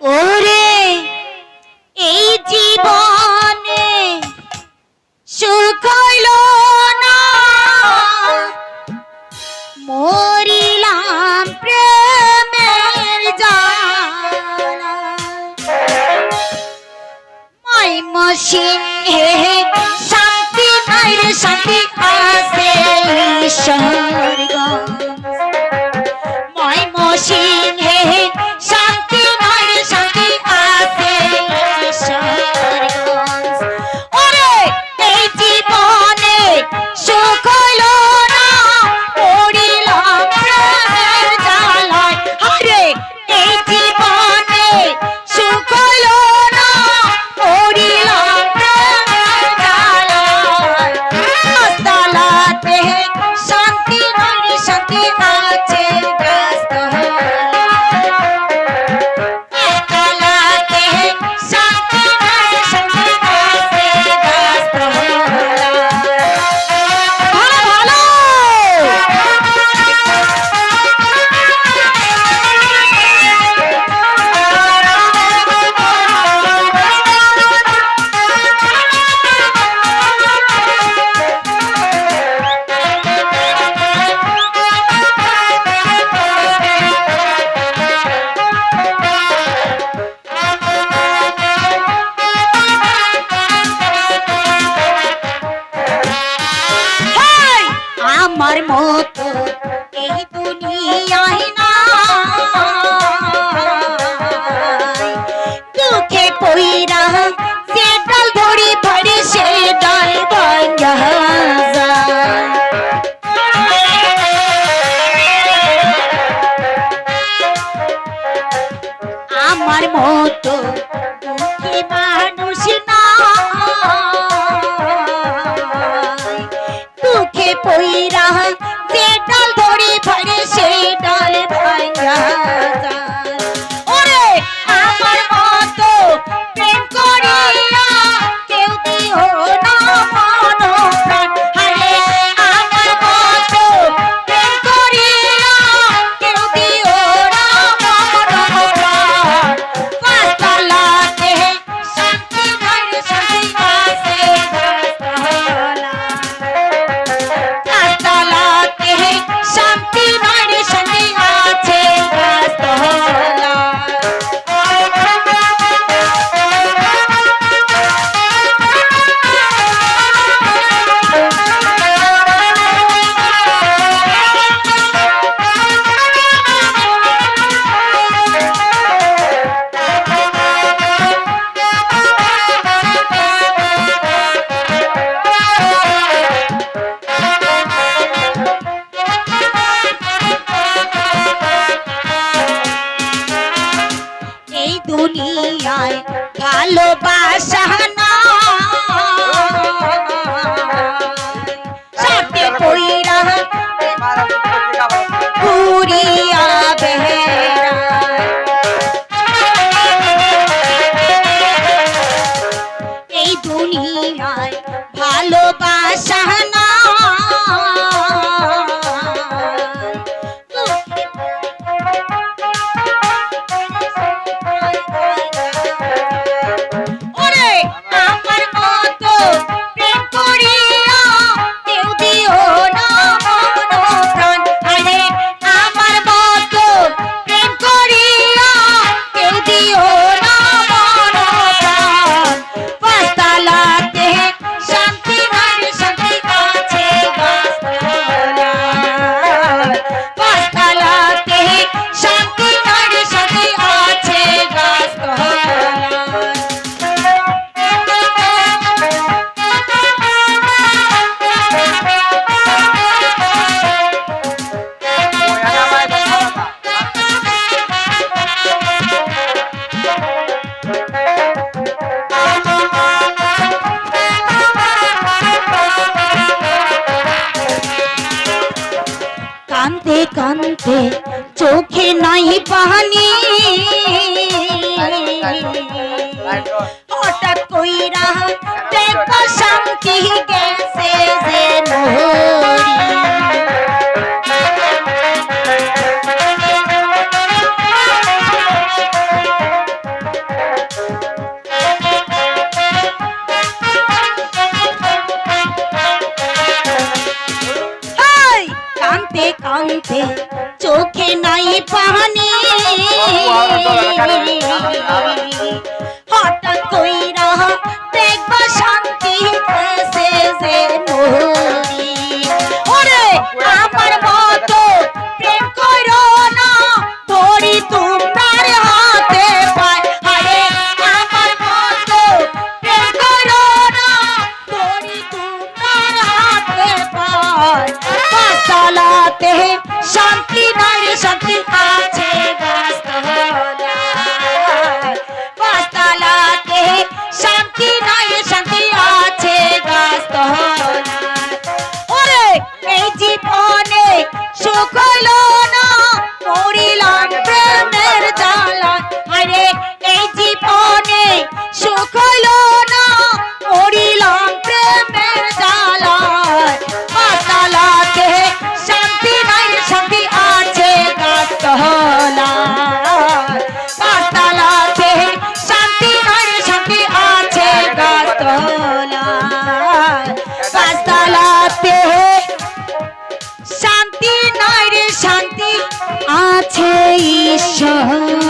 ওরে, এই জীবনে সুর খাইল না। মরিলাম প্রেমের মাই মশিন হে শান্তি নাই রে, শান্তি আছে ঈশ্বর মতো এই দুনিয়ায় না দুঃখে পইরা সে আমার মতো দুনিয়ায় ভালোবাসা এই দুনিয়ায় ভালোবাসা না কানতে কানতে চোখে নাই পানি। হঠাৎ কইরা দেখা শান্তি গেল কান্তে চোখে নাই পানি। হলো না, মরিলাম প্রেমের জ্বালা আরে, এই জীবনে সুখ হলো না, মরিলাম প্রেমের জ্বালা পাতালাতে শান্তি নাই, শান্তি আছে গাছতলা পাতালাতে শান্তি নাই, শান্তি আছে গাছতলা পাতালাতে শান্তি আছে ঈশ্বর।